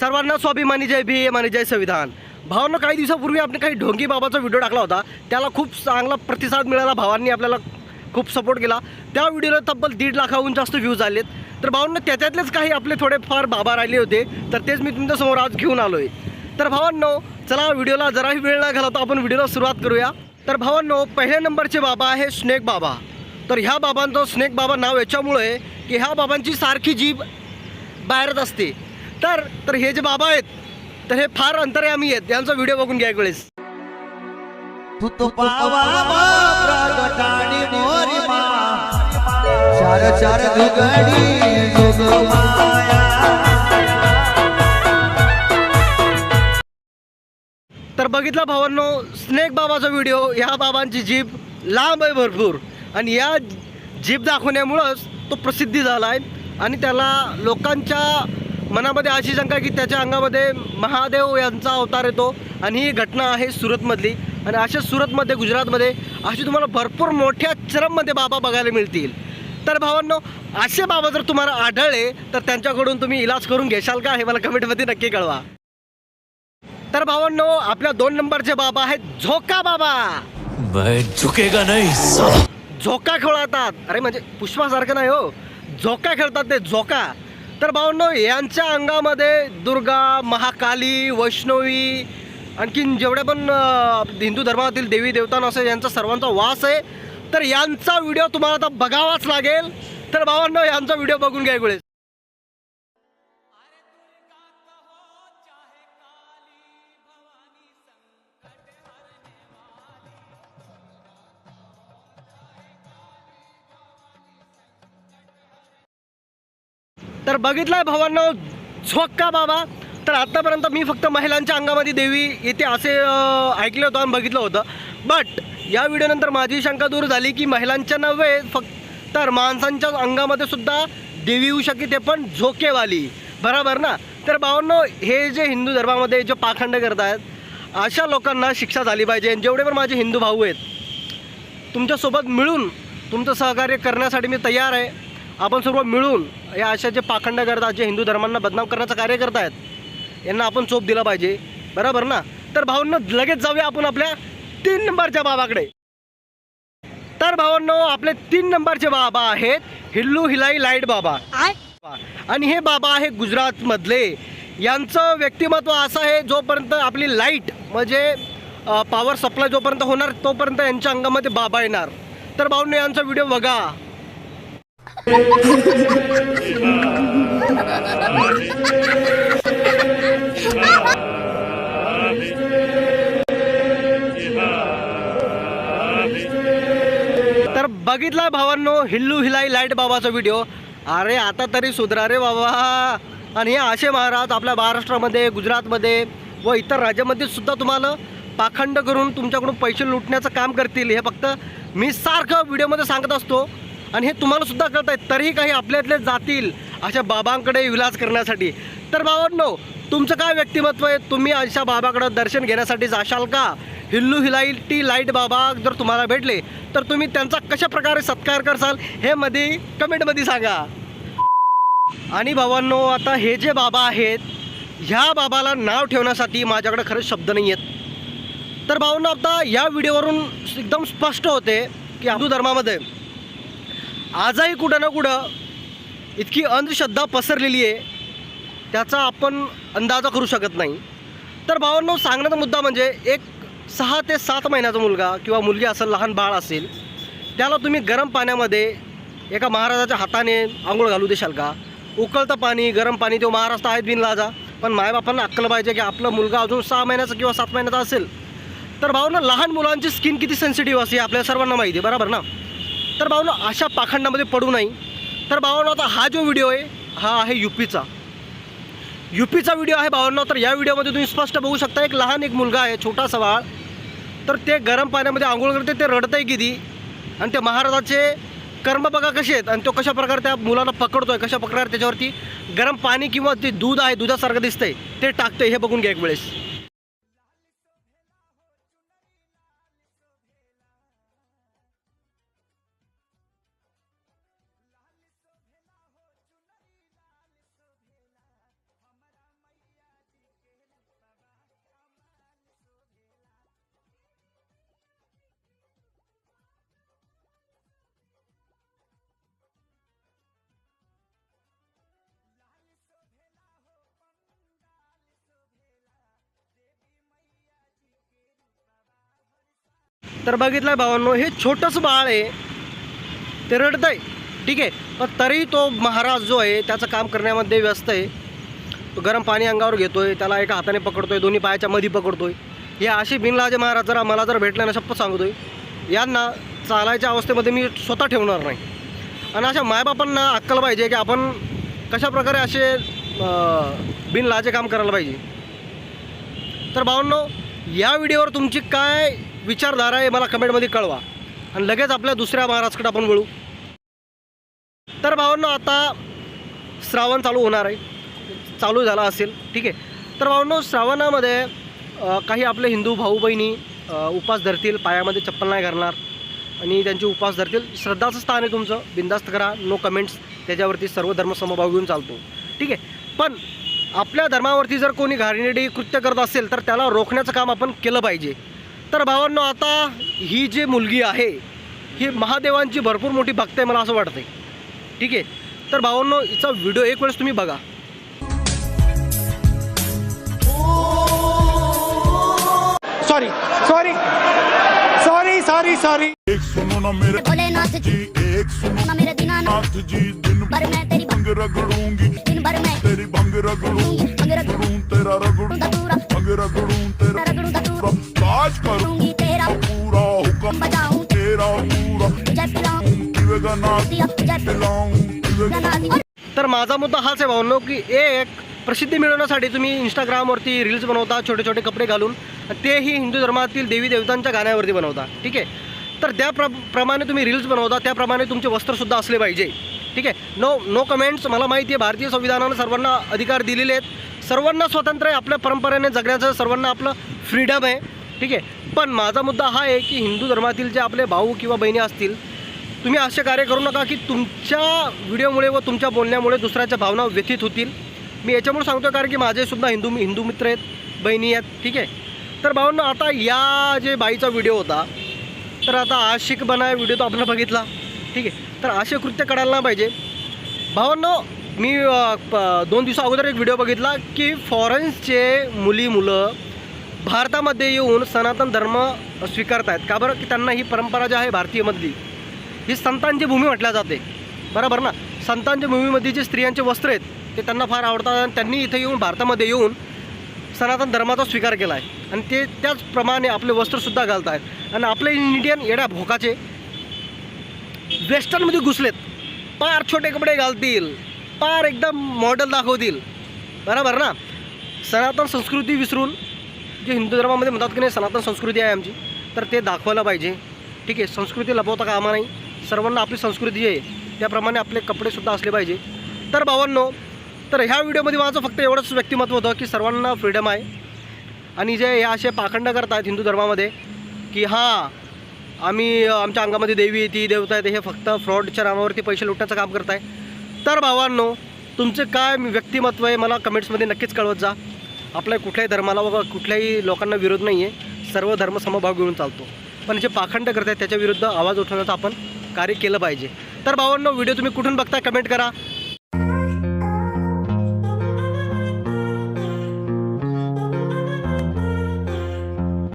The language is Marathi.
सर्वांना स्वाभिमानी जय भीम आणि जय संविधान. भावांना काही दिवसापूर्वी आपण काही ढोंगी बाबाचा व्हिडिओ टाकला होता. त्याला खूप चांगला प्रतिसाद मिळाला. भावांनी आपल्याला खूप सपोर्ट केला. त्या व्हिडिओला तब्बल दीड लाखाहून जास्त व्ह्यूज आलेत. तर भावांना त्याच्यातलेच काही आपले थोडेफार बाबा राहिले होते. तर तेच मी तुमच्यासमोर आज घेऊन आलो आहे तर भावांनो चला व्हिडिओला जराही वेळ न घालवता आपण व्हिडिओला सुरुवात करूया. तर भावांनो पहिल्या नंबरचे बाबा आहे स्नेक बाबा. तर ह्या बाबांचं स्नेक बाबा नाव याच्यामुळे की ह्या बाबांची सारखी जीभ बाहेरच असते. तर तर हे जे बाबा आहेत तर हे फार अंतर्यामी आहेत. यांचा व्हिडिओ बघून घ्या एक वेळेस. चार तर बघितला भावांनो स्नेक बाबाचा व्हिडिओ ह्या बाबांची जीभ लांब आहे भरपूर. आणि या जीभ दाखवण्यामुळंच तो प्रसिद्धी झाला आहे आणि त्याला लोकांच्या मनामध्ये अशी शंका की त्याच्या अंगामध्ये महादेव यांचा अवतार येतो आणि ही घटना आहे सुरतमधली. आणि अशा सुरतमध्ये गुजरातमध्ये अशी तुम्हाला भरपूर मोठ्या चरममध्ये बाबा बघायला मिळतील. तर भावांनो असे बाबा जर तुम्हाला आढळले तर त्यांच्याकडून तुम्ही इलाज करून घेशाल का? हे मला कमेंटमध्ये नक्की कळवा. तर भावांनो आपल्या दोन नंबरचे बाबा आहेत झोका बाबा. झुकेगा नहीं झोका खेळतात. अरे म्हणजे पुष्पासारखं नाही हो. झोका खेळतात ते झोका. तर भावांनो यांच्या अंगामध्ये दुर्गा महाकाली वैष्णवी आणखीन जेवढ्या पण हिंदू धर्मातील देवी देवतांना असेल यांचा सर्वांचा वास आहे. तर यांचा व्हिडिओ तुम्हाला आता बघावाच लागेल. तर भावांनो यांचा व्हिडिओ बघून घ्या एक तर बघितलंय भावांनो झोक्का बाबा. तर आत्तापर्यंत मी फक्त महिलांच्या अंगामध्ये देवी येते असे ऐकलं होतं आणि बघितलं होतं. बट या व्हिडिओनंतर माझी शंका दूर झाली की महिलांच्या नव्हे फक्त तर माणसांच्या अंगामध्ये सुद्धा देवी येऊ शकते ते पण झोकेवाली. बरोबर ना? तर भावांनो हे जे हिंदू धर्मामध्ये जे पाखंड करत आहेत अशा लोकांना शिक्षा झाली पाहिजे. जेवढे पण माझे हिंदू भाऊ आहेत तुमच्यासोबत मिळून तुमचं सहकार्य करण्यासाठी मी तयार आहे. आपण सर्व मिळून या अशा जे पाखंड करतात जे हिंदू धर्मांना बदनाम करण्याचं कार्य करतायत यांना आपण चोप दिला पाहिजे. बरोबर ना? तर भावांनो लगेच जाऊया आपण आपल्या तीन नंबरच्या बाबाकडे. तर भावांनो आपले तीन नंबरचे बाबा आहेत हिल्लू हिलाई लाइट बाबा. आणि हे बाबा आहे गुजरातमधले. यांचं व्यक्तिमत्व असं आहे जोपर्यंत आपली लाइट म्हणजे पॉवर सप्लाय जोपर्यंत होणार तोपर्यंत यांच्या अंगामध्ये बाबा येणार. तर भाऊंनो यांचा व्हिडिओ बघा. तर बघितला भावांनो हिल्लू हिलाई लाइट बाबाचा व्हिडिओ अरे आता तरी सुधरा रे बाबा. आणि हे असे महाराज आपल्या महाराष्ट्रामध्ये गुजरातमध्ये व इतर राज्यामध्ये सुद्धा तुम्हाला पाखंड करून तुमच्याकडून पैसे लुटण्याचं काम करतील. हे फक्त मी सारखं व्हिडिओमध्ये सांगत असतो. आणि हे तुम्हाला सुद्धा कळत आहे तरीही काही आपल्यातले जातील अशा बाबांकडे विलास करण्यासाठी. तर बाबांनो तुमचं काय व्यक्तिमत्व आहे? तुम्ही अशा बाबाकडं दर्शन घेण्यासाठी जाशाल का? हिल्लू हिलाईटी लाइट बाबा जर तुम्हाला भेटले तर तुम्ही त्यांचा कशा प्रकारे सत्कार करसाल हे मध्ये कमेंटमध्ये सांगा. आणि भावांनो आता हे जे बाबा आहेत ह्या बाबाला नाव ठेवण्यासाठी माझ्याकडे खरंच शब्द नाही आहेत. तर भावांनो आता या व्हिडिओवरून एकदम स्पष्ट होते की हिंदू धर्मामध्ये आजही कुठं ना कुठं इतकी अंधश्रद्धा पसरलेली आहे त्याचा आपण अंदाजा करू शकत नाही. तर भावांनो सांगण्याचा मुद्दा म्हणजे एक सहा ते सात महिन्याचा मुलगा किंवा मुलगी असेल लहान बाळ असेल त्याला तुम्ही गरम पाण्यामध्ये एका महाराजाच्या हाताने आंघोळ घालू देशाल का? उकळतं पाणी गरम पाणी तो महाराष्ट्र आहेत बिन लाजा पण मायबापांना अक्कल पाहिजे की आपला मुलगा अजून सहा महिन्याचा किंवा सात महिन्याचा असेल. तर भावना लहान मुलांची स्किन किती सेन्सिटिव्ह असते आपल्या सर्वांना माहिती आहे बरोबर ना? तर भावना अशा पाखंडामध्ये पडू नाही. तर भावना आता हा जो व्हिडिओ आहे हा आहे यू पीचा यू पीचा व्हिडिओ आहे भावांनो तर या व्हिडिओमध्ये तुम्ही स्पष्ट बघू शकता एक लहान एक मुलगा आहे छोटा सवाळ तर ते गरम पाण्यामध्ये आंघोळ करते ते रडतंय किती. आणि ते महाराजाचे कर्म बघा कसे आहेत आणि तो कशा प्रकारे त्या मुलाला पकडतोय कशा प्रकारे त्याच्यावरती गरम पाणी किंवा ते दूध आहे दुधासारखं दिसतंय ते टाकतंय हे बघून घ्या एक वेळेस. तर बघितलं आहे भावांनो हे छोटंसं बाळ आहे. ते रडतं आहे ठीक आहे. पण तरी तो महाराज जो आहे त्याचं काम करण्यामध्ये व्यस्त आहे. तो गरम पाणी अंगावर घेतोय त्याला एका हाताने पकडतोय दोन्ही पायाच्या मध्ये पकडतोय. हे असे बिनलाजे महाराज जरा मला जर भेटले ना शपथ सांगतोय. यांना चालायच्या अवस्थेमध्ये मी स्वतः ठेवणार नाही. आणि अशा मायबापांना अक्कल पाहिजे की आपण कशा प्रकारे असे बिनलाजे काम करायला पाहिजे. तर भावांनो या व्हिडिओवर तुमची काय विचारधारा आहे मला कमेंटमध्ये कळवा. आणि लगेच आपल्या दुसऱ्या महाराजकडे आपण वळू. तर भावांना आता श्रावण चालू होणार आहे. चालू झाला असेल ठीक आहे. तर भावांनो श्रावणामध्ये काही आपले हिंदू भाऊ बहिणी उपास धरतील पायामध्ये चप्पल नाही घालणार आणि त्यांचे उपास धरतील. श्रद्धाचं स्थान आहे तुमचं. बिंदास्त करा. नो कमेंट्स त्याच्यावरती सर्व धर्मसमभाव घेऊन चालतो. ठीक आहे. पण आपल्या धर्मावरती जर कोणी घाणेरडी कृत्य करत असेल तर त्याला रोखण्याचं काम आपण केलं पाहिजे. तर भावांनो आता ही जी मुलगी आहे ही महादेवांची भरपूर मोठी भक्त आहे मला असं वाटतं ठीक आहे? तर भावांनो हिचा व्हिडिओ एक वेळेस तुम्ही बघा. Sorry sorry sorry sorry sorry एक सुनो ना मेरे भोलेनाथ जी जी एक सुनो। ना मेरे दीनानाथ नाथ जी दिन भर मैं तेरी भंग रगड़ूंगी। दिन भर मैं। तेरी भंग रगड़ूंगी। भंग रगड़ूं तेरा रगड़ूं धतूरा भंग रगड़ूं तेरा। पूरा हुक्म बजाऊं। पूरा। पिलाऊं माझा मुद्दा हाच आहे भावनो की एक प्रसिद्धी मिळवण्यासाठी तुम्ही इंस्टाग्रामवरती रील्स बनवता छोटे छोटे कपडे घालून आणि तेही हिंदू धर्मातील देवी देवतांच्या गाण्यावरती बनवता ठीक आहे? तर त्या प्र प्रमाणे तुम्ही रील्स बनवता त्याप्रमाणे तुमचे वस्त्रसुद्धा असले पाहिजे ठीक आहे? नो नो कमेंट्स मला माहिती आहे भारतीय संविधानानं सर्वांना अधिकार दिलेले आहेत. सर्वांना स्वतंत्र आहे आपल्या परंपरेने जगण्याचं सर्वांना आपलं फ्रीडम आहे. ठीक आहे. पण माझा मुद्दा हा आहे की हिंदू धर्मातील जे आपले भाऊ किंवा बहिणी असतील तुम्ही असे कार्य करू नका की तुमच्या व्हिडिओमुळे व तुमच्या बोलण्यामुळे दुसऱ्याच्या भावना व्यथित होतील. मी याच्यामुळे सांगतो कारण की माझेसुद्धा हिंदू हिंदू मित्र आहेत बहिणी आहेत ठीक आहे. तर भावांनो आता या जे बाईचा व्हिडिओ होता तर आता आशिक बनाय व्हिडिओ तो आपण बघितला ठीक आहे. तर असे कृत्य करायला नाही पाहिजे. भावांनो मी दोन दिवसा अगोदर एक व्हिडिओ बघितला की फॉरेन्सचे मुली मुलं भारतामध्ये येऊन सनातन धर्म स्वीकारत आहेत का बरं? की त्यांना ही परंपरा जी आहे भारतीयमधली ही संतांची भूमी म्हटल्या जाते. बरोबर ना? संतांच्या भूमीमध्ये जे स्त्रियांचे वस्त्र आहेत ते त्यांना फार आवडतात आणि त्यांनी इथे येऊन भारतामध्ये येऊन सनातन धर्माचा स्वीकार केला आहे आणि ते त्याचप्रमाणे आपले वस्त्रसुद्धा घालत आहेत आणि आपले इंडियन येड्या भोकाचे वेस्टर्नमध्ये घुसलेत. पार छोटे कपडे घालतील. पार एकदम मॉडेल दाखवतील. बरोबर ना? सनातन संस्कृती विसरून जे हिंदू धर्मामध्ये म्हणतात की नाही सनातन संस्कृती आहे आमची तर ते दाखवायला पाहिजे. ठीक आहे संस्कृती लपवता कामा नाही सर्वांना आपली संस्कृती आहे त्याप्रमाणे आपले कपडेसुद्धा असले पाहिजे. तर भावांनो तर ह्या व्हिडिओमध्ये माझं फक्त एवढंच व्यक्तिमत्व होतं की सर्वांना फ्रीडम आहे. आणि जे हे असे पाखंड करतात हिंदू धर्मामध्ये की हां आम्ही आमच्या अंगामध्ये देवी येते देवता येते हे फक्त फ्रॉडच्या नावावरती पैसे लुटण्याचं काम करत आहे तर भावांनो तुमचं काय व्यक्तिमत्व आहे मला कमेंट्समध्ये नक्कीच कळवत जा. आपल्या कुठल्याही धर्माला व कुठल्याही लोकांना विरोध नाही आहे सर्व धर्म समभाव घेऊन चालतो. पण जे पाखंड करत आहेत त्याच्या विरुद्ध आवाज उठवण्याचं आपण कार्य केलं पाहिजे. तर भावांनो व्हिडिओ तुम्ही कुठून बघता कमेंट करा.